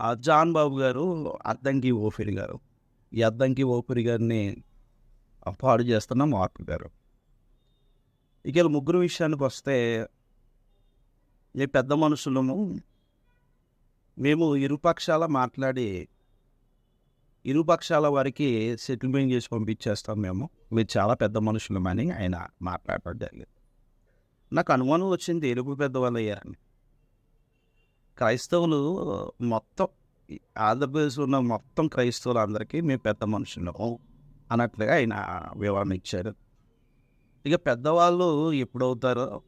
ఆ జాన్ బాబు గారు అద్దంకి ఓఫిరి గారు. ఈ అద్దంకి ఓపిరి గారిని పాడు చేస్తున్న మార్పు గారు. ఇక ముగ్గురు విషయానికి వస్తే ఈ పెద్ద మనుషులము మేము ఇరుపక్షాల మాట్లాడి ఇరుపక్షాల వారికి సెటిల్మెంట్ చేసి పంపించేస్తాం మేము. మీరు చాలా పెద్ద మనుషులమని ఆయన మాట్లాడటం జరిగింది. నాకు అనుమానం వచ్చింది ఎరుపు పెద్దవాళ్ళు అయ్యారని క్రైస్తవులు మొత్తం ఆంధ్రప్రదేశ్లో ఉన్న మొత్తం క్రైస్తవులు అందరికీ మేము పెద్ద మనుషులము అన్నట్లుగా ఆయన వివరణ ఇచ్చారు. ఇక పెద్దవాళ్ళు ఎప్పుడవుతారో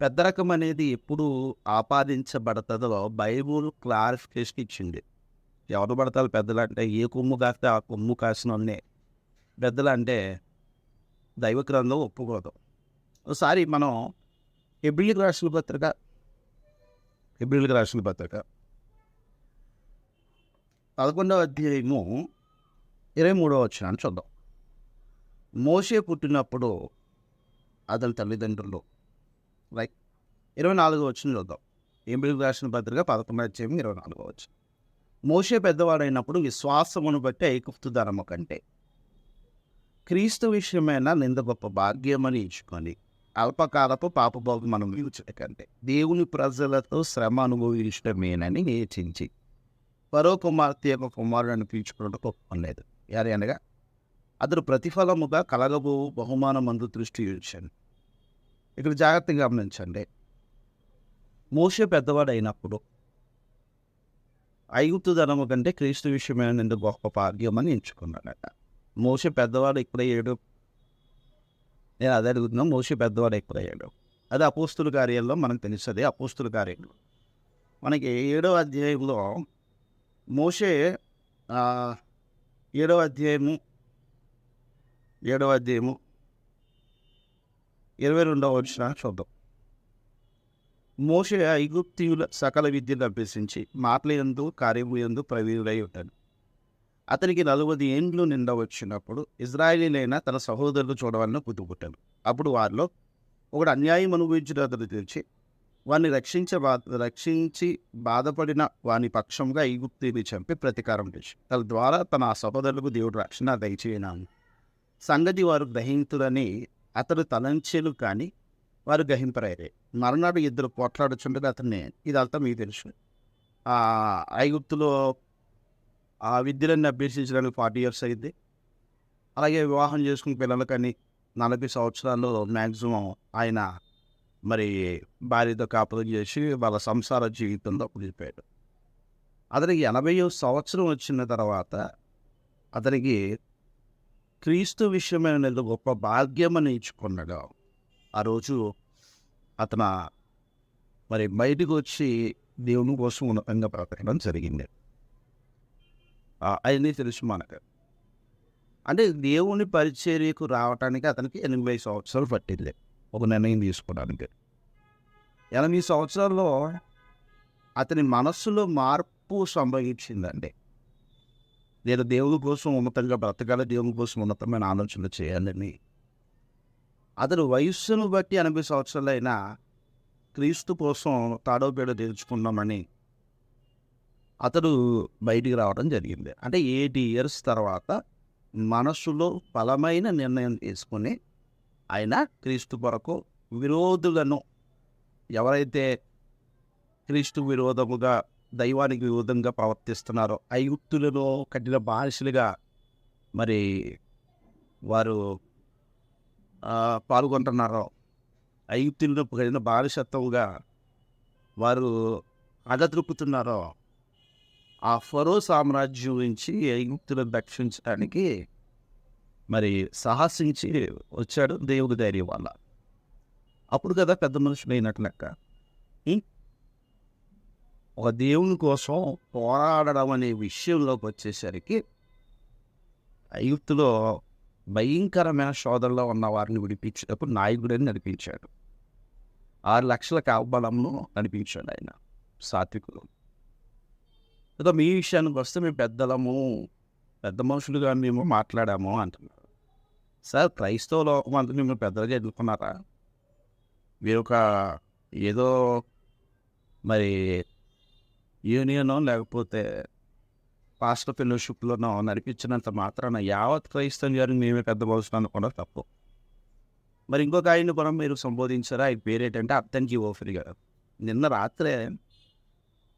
పెద్ద రకం అనేది ఎప్పుడు ఆపాదించబడుతుందో బైబుల్ క్లారిఫికేషన్ ఇచ్చింది. ఎవరు పడతారు పెద్దలు అంటే ఏ కొమ్ము కాస్తే ఆ కొమ్ము కాసిన పెద్దలు అంటే దైవ గ్రంథం ఒప్పుకోదు. ఒకసారి మనం ఎబ్రిల్ రాసిన పత్రిక ఎబ్రిల్ రాసిన పత్రిక. పదకొండవ అధ్యాయము ఇరవై మూడవ వచ్చినాన్ని చూద్దాం. మోసే పుట్టినప్పుడు అతని తల్లిదండ్రులు రైట్? ఇరవై నాలుగో వచ్చిన చూద్దాం. ఎబ్రిల్ రాసిన పత్రిక పదకొండవ అధ్యాయం ఇరవై నాలుగో వచ్చిన మోసే పెద్దవాడైనప్పుడు విశ్వాసమును బట్టి ఐకుప్తు ధర్మ కంటే క్రీస్తు విషయమైన నింద గొప్ప భాగ్యమని ఇచ్చుకొని అల్పకాలపు పాపభోగం మనం కంటే దేవుని ప్రజలతో శ్రమ అనుభవించడమేనని నేర్చించి పరో కుమార్తె యొక్క కుమారుడు పీల్చుకోవడం ఒప్పుకోలేదు యారి అనగా అతడు ప్రతిఫలముగా కలగబో బహుమానం అందు దృష్టి ఉంచండి. ఇక్కడ జాగ్రత్తగా గమనించండి. మోసే పెద్దవాడు అయినప్పుడు ఐగుప్తు ధనము కంటే క్రీస్తు విషయమైన నింద గొప్ప భాగ్యమని ఎంచుకున్నాడట. మోసే పెద్దవాడు ఎప్పుడయ్యాడు నేను అదే అడుగుతున్నా మోసే పెద్దవాడు అయిపోయాడు అది అపోస్తుల కార్యాల్లో మనకు తెలుస్తుంది. అపోస్తుల కార్యంలో. మనకి ఏడో అధ్యాయంలో మోసే ఏడవ అధ్యాయము ఏడవ అధ్యాయము ఇరవై రెండవ వచ్చిన చూద్దాం. మోసే ఐగుప్తియుల సకల విద్యను అభ్యసించి మాటల ఎందు కార్యము ఎందు ప్రవీణుడై ఉంటాడు. అతనికి నలువది ఏండ్లు నిండా వచ్చినప్పుడు ఇజ్రాయేలీలైన తన సహోదరులు చూడవాలని పుట్టుపుట్టాను అప్పుడు వారిలో ఒకడు అన్యాయం అనుభవించిన అతను తెలిసి వారిని రక్షించ రక్షించి బాధపడిన వాని పక్షంగా ఈగుప్తిని చంపి ప్రతీకారం చేసి తన ద్వారా తన సహోదరులకు దేవుడు రక్షణ దయచేయనాను. సంగతి వారు గ్రహింతులని అతడు తలంచెలు కానీ వారు గ్రహింపరాయరే మరునాడు ఇద్దరు పోట్లాడుచుండగా అతన్ని ఇదంతా మీకు తెలుసు. ఐగుప్తులో ఆ విద్యలన్నీ అభ్యసించడానికి ఫార్టీ ఇయర్స్ అయింది అలాగే వివాహం చేసుకున్న పిల్లలకని నలభై సంవత్సరాల్లో మ్యాక్సిమం ఆయన మరి భార్యతో కాపురం చేసి వాళ్ళ సంసార జీవితంలో కుదిరిపోయాడు అతనికి ఎనభై సంవత్సరం వచ్చిన తర్వాత అతనికి క్రీస్తు విషయమైన ఏదో గొప్ప భాగ్యమని ఇచ్చుకున్నాడు. ఆ రోజు అతను మరి బయటకు వచ్చి దేవుని కోసం ఉన్నతంగా బ్రతకడం జరిగింది. అవన్నీ తెలుసు మనకు. అంటే దేవుని పరిచర్యకు రావటానికి అతనికి ఎనిమిది సంవత్సరాలు పట్టింది. ఒక నిర్ణయం తీసుకోవడానికి. ఎనిమిది సంవత్సరాల్లో అతని మనస్సులో మార్పు సంభవించిందండి. నేను దేవుని కోసం ఉన్నతంగా బ్రతకాలి దేవుని కోసం ఉన్నతమైన ఆలోచనలు చేయాలని. అతను వయస్సును బట్టి ఎనభై సంవత్సరాలైనా క్రీస్తు కోసం తాడో పేడ తెలుసుకున్నామని అతడు బయటికి రావడం జరిగింది. అంటే ఎయిటీ ఇయర్స్ తర్వాత మనస్సులో బలమైన నిర్ణయం తీసుకుని ఆయన క్రీస్తు కొరకు విరోధులను ఎవరైతే క్రీస్తు విరోధముగా దైవానికి విరోధంగా ప్రవర్తిస్తున్నారో ఐగుప్తులలో కఠిన బానిసలుగా మరి వారు పాల్గొంటున్నారో ఐగుప్తులను కఠిన బానిసత్వంగా వారు అగద్రుపుతున్నారో ఆ ఫరో సామ్రాజ్యం నుంచి ఐగుప్తులను రక్షించడానికి మరి సాహసించి వచ్చాడు దేవుడి ధైర్యం వల్ల. అప్పుడు కదా పెద్ద మనుషులు అయినట్టు లెక్క. ఒక దేవుని కోసం పోరాడడం అనే విషయంలోకి వచ్చేసరికి ఐగుప్తులో భయంకరమైన శోధనలో ఉన్న వారిని విడిపించేటప్పుడు నాయకుడని నడిపించాడు. ఆరు లక్షల కావబలంను నడిపించాడు ఆయన సాత్వికులు ఏదో మీ విషయానికి వస్తే మేము పెద్దలము పెద్ద మనుషులుగా మేము మాట్లాడాము అంటున్నారు. సార్ క్రైస్తవ లోకం అంతా మిమ్మల్ని పెద్దగా ఎదుర్కొన్నారా మీరు ఒక ఏదో మరి యూనియనో లేకపోతే పాస్టర్ ఫెలోషిప్లోనో నడిపించినంత మాత్రాన యావత్ క్రైస్తవం గారిని మేమే పెద్ద మనుషులు అనుకోవడం తప్పు. మరి ఇంకొక ఆయన కూడా మీరు సంబోధించారు? ఆయన పేరేంటంటే అర్థం జీవోఫరి గారు. నిన్న రాత్రే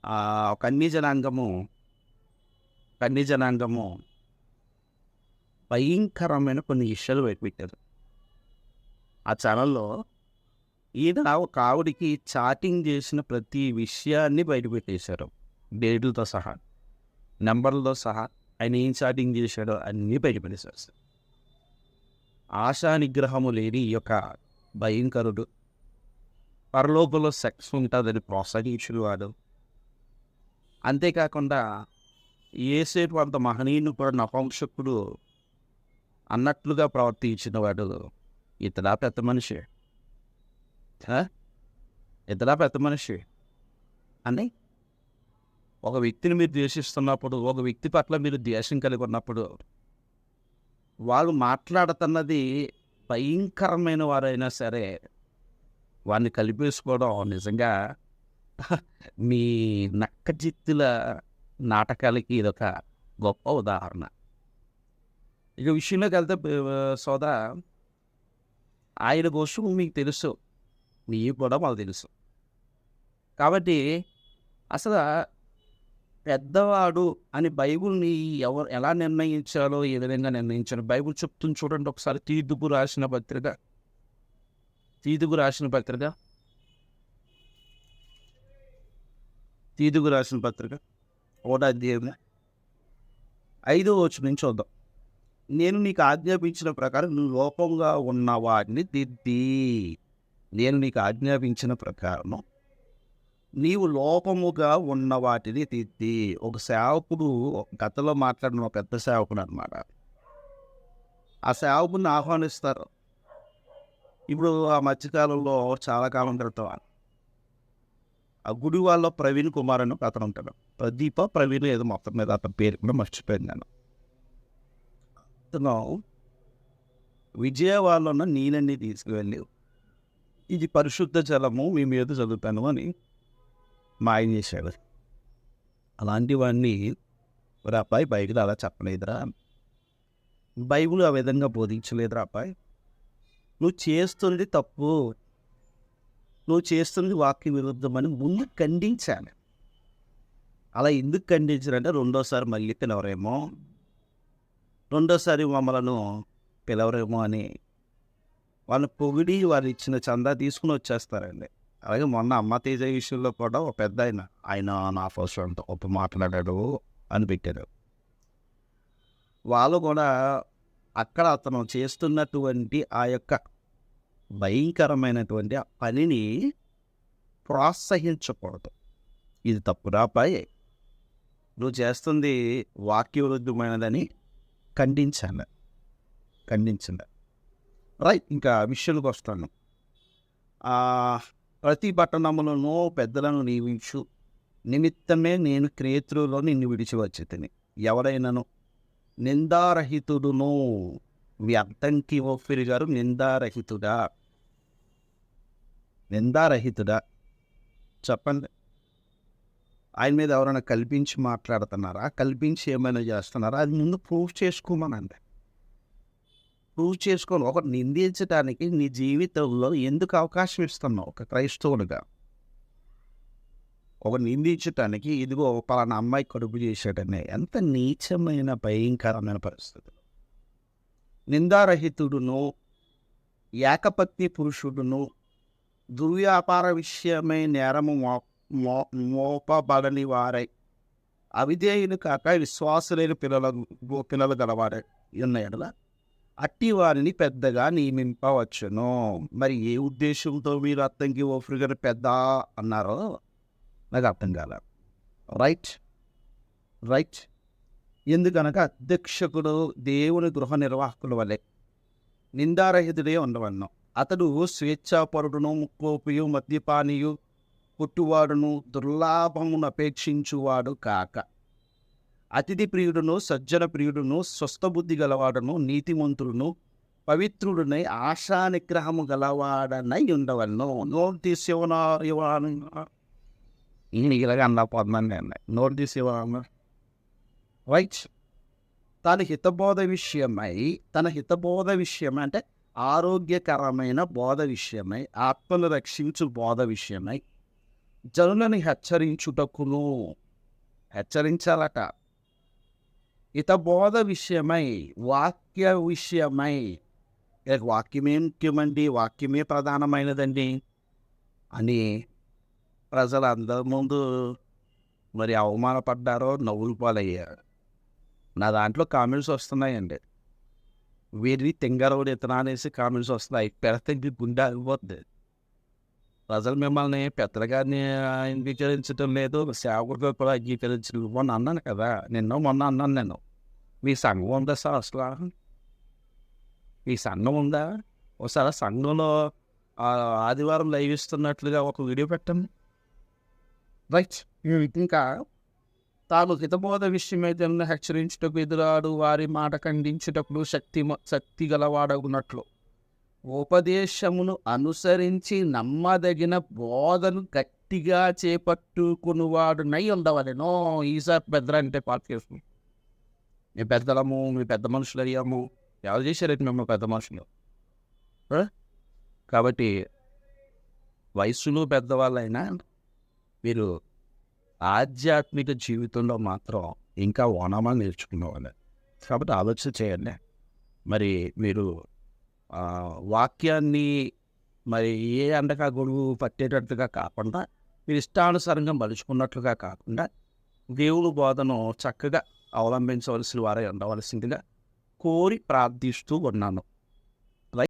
ఆ, ఒక అన్ని జనాంగము కన్ని జనాంగము భయంకరమైన కొన్ని ఇష్యూలు బయటపెట్టారు. ఆ ఛానల్లో ఈయన ఒక ఆవిడికి చాటింగ్ చేసిన ప్రతి విషయాన్ని బయటపెట్టేశారు. డేట్లతో సహా నెంబర్లతో సహా ఆయన ఏం చాటింగ్ చేశాడో అన్నీ బయటపెట్టేశారు సార్. ఆశా నిగ్రహము లేని ఈ యొక్క భయంకరుడు పరలోకంలో సెక్స్ ఉంటుందని ప్రోత్సహించిన వాడు అంతేకాకుండా ఏసేపు అంత మహనీయుని కూడా నపంసకుడు అన్నట్లుగా ప్రవర్తించిన వాడు ఇతడా పెద్ద మనిషి. ఇతడా పెద్ద మనిషి. అని ఒక వ్యక్తిని మీరు ద్వేషిస్తున్నప్పుడు ఒక వ్యక్తి పట్ల మీరు ద్వేషం కలిగి ఉన్నప్పుడు వాళ్ళు మాట్లాడుతున్నది భయంకరమైన వారైనా సరే వారిని కలిపేసుకోవడం నిజంగా మీ నక్కజిత్తుల నాటకాలకి ఇదొక గొప్ప ఉదాహరణ. ఇక విషయంలోకి వెళ్తే సోదా ఆయన కోసం మీకు తెలుసు. మీకు కూడా మాకు తెలుసు. కాబట్టి అసలు పెద్దవాడు అని బైబుల్ని ఎవరు ఎలా నిర్ణయించాలో ఏ విధంగా నిర్ణయించాలో బైబుల్ చెప్తుంది చూడండి ఒకసారి. తీర్పుకు రాసిన పత్రిక తీతుకు రాసిన పత్రిక. తీతుకు రాసిన పత్రిక ఒకటో అధ్యాయం ఐదో వచ్చి నుంచి చూద్దాం. నేను నీకు ఆజ్ఞాపించిన ప్రకారం నువ్వు లోపంగా ఉన్న వాటిని దిద్ది నేను నీకు ఆజ్ఞాపించిన ప్రకారం నీవు లోపముగా ఉన్న వాటిని దిద్ది ఒక సేవకుడు గతంలో మాట్లాడిన ఒక పెద్ద సేవకుడు అనమాట ఆ సేవకుని ఆహ్వానిస్తారు. ఇప్పుడు ఆ మధ్యకాలంలో చాలా కాలం క్రితం ఆ గుడి వాళ్ళ ప్రవీణ్ కుమార్ అని ఒక అతను ఉంటాడు. ప్రదీప ప్రవీణ్ ఏదో మొత్తం మీద అతని పేరు కూడా మర్చిపోయాను నేను. అతను విజయవాడలో ఉన్న నీళ్ళన్నీ తీసుకువెళ్ళి ఇది పరిశుద్ధ జలము మీ మీద చదువుతాను అని మాయం చేశాడు. అలాంటివన్నీ ఒక అబ్బాయి బైబిల్ అలా చెప్పలేదురా. బైబిల్ ఆ విధంగా బోధించలేదురా అబ్బాయి. నువ్వు చేస్తుంది తప్పు. నువ్వు చేస్తుంది వాక్య విరుద్ధమని ముందు ఖండించాను అలా ఎందుకు ఖండించారంటే రెండోసారి మళ్ళీ పిలవరేమో. రెండోసారి మమ్మలను పిలవరేమో అని వాళ్ళు పొగిడి వారు ఇచ్చిన చందా తీసుకుని వచ్చేస్తారండి. అలాగే మొన్న అమ్మ తేజ విషయంలో కూడా ఒక పెద్ద ఆయన ఆయన నా ఫస్ట్ అంత మాట్లాడాడు అని పెట్టారు. వాళ్ళు కూడా అక్కడ అతను చేస్తున్నటువంటి ఆ యొక్క భయంకరమైనటువంటి ఆ పనిని ప్రోత్సహించకూడదు. ఇది తప్పురా అబ్బాయి. నువ్వు చేస్తుంది వాక్యవిరుద్ధమైనదని ఖండించాను. ఖండించండి రైట్ ఇంకా విషయాలకు వస్తాను. ప్రతి పట్టణములను పెద్దలను నియమించు. నిమిత్తమే నేను క్రేతులో నిన్ను విడిచి వచ్చి తిని ఎవరైనాను నిందారహితుడును. మీ అద్దంకి ఓఫిరి గారు నిందారహితుడా? నిందారహితుడా? చెప్పండి. ఆయన మీద ఎవరైనా కల్పించి మాట్లాడుతున్నారా? కల్పించి ఏమైనా చేస్తున్నారా? అది ముందు ప్రూవ్ చేసుకోమనండి. ప్రూవ్ చేసుకొని ఒక నిందించడానికి నీ జీవితంలో ఎందుకు అవకాశం ఇస్తున్నావు ఒక క్రైస్తవునిగా? ఒక నిందించటానికి ఇదిగో పలానా అమ్మాయి కడుపు చేశాడనే. ఎంత నీచమైన భయంకరమైన పరిస్థితి. నిందారహితుడును ఏకపత్ని పురుషుడును దుర్వ్యాపార విషయమై నేరము మో మో మోపబడని వారై అవిధేయులు కాక విశ్వాసులైన పిల్లల పిల్లలు గలవారై ఉన్నాయడలా అట్టి వారిని పెద్దగా నియమింపవచ్చును. మరి ఏ ఉద్దేశంతో మీరు అత్తంకి ఓఫ్రి పెద్ద అన్నారో నాకు అర్థం కాల. రైట్? రైట్? ఎందుకనగా అధ్యక్షకుడు దేవుని గృహ నిర్వాహకుల వలె నిందారహితుడే ఉండవన్నాం అతడు స్వేచ్ఛాపరుడును ముక్కోపియు మద్యపానీయు పుట్టువాడును దుర్లాభమును అపేక్షించువాడు కాక. అతిథి ప్రియుడును సజ్జన ప్రియుడును స్వస్థబుద్ధి గలవాడును నీతిమంతుడును పవిత్రుడునై ఆశా నిగ్రహము గలవాడనై ఉండవలను. నోటీస్ ఇవ్వనా ఈయన ఇలాగ అన్న పద్మాన్ని అన్నాయి. నోట్ తీసేవాళ్ళ రైట్ తన హితబోధ విషయమై తన హితబోధ విషయమై అంటే ఆరోగ్యకరమైన బోధ విషయమై ఆత్మను రక్షించు బోధ విషయమై జనులను హెచ్చరించుటకును. హెచ్చరించాలట. హితబోధ విషయమై వాక్య విషయమై. ఇక వాక్యమే ముఖ్యమండి? వాక్యమే ప్రధానమైనదండి. అని ప్రజలందరి ముందు మరి అవమానపడ్డారో నవ్వులు పాలయ్యారు. నా దాంట్లో కామెంట్స్ వస్తున్నాయండి. వీరిని తింగరవుడు ఇతనా అనేసి కామెంట్స్ వస్తున్నాయి. పెడితే గుండె ఆగిపోద్ది. ప్రజలు మిమ్మల్ని పెద్దగారిని అంగీకరించడం లేదు. సేవకుడిగా కూడా అంగీకరించడం మొన్న అన్నాను కదా నిన్న మొన్న అన్నాను నేను. మీ సంఘం ఉందా సార్ అసలు? మీ సంఘం ఉందా? ఒకసారి సంఘంలో ఆదివారం లైవ్ ఇస్తున్నట్లుగా ఒక వీడియో పెట్టండి. రైట్ ఇంకా తాను హితబోధ విషయమై హెచ్చరించుటకు ఎదురాడు వారి మాట ఖండించుటప్పుడు శక్తి శక్తి గలవాడగునట్లు. ఉపదేశమును అనుసరించి నమ్మదగిన బోధను గట్టిగా చేపట్టుకునివాడు నై ఉండవలేనో ఈసారి పెద్ద అంటే పార్టీ మీ పెద్దలము మీ పెద్ద మనుషులు అయ్యాము. ఎవరు చేశారంటే మేము పెద్ద మనుషులు? కాబట్టి వయసులో పెద్దవాళ్ళైనా మీరు ఆధ్యాత్మిక జీవితంలో మాత్రం ఇంకా ఓనామాలు నేర్చుకునేవాళ్ళు. కాబట్టి ఆలోచన చేయండి. మరి మీరు వాక్యాన్ని మరి ఏ అండగా గొడుగు పట్టేటట్టుగా కాకుండా మీరు ఇష్టానుసారంగా మలుచుకున్నట్లుగా కాకుండా దేవుని బోధను చక్కగా అవలంబించవలసిన వారే ఉండవలసిందిగా కోరి ప్రార్థిస్తూ ఉన్నాను.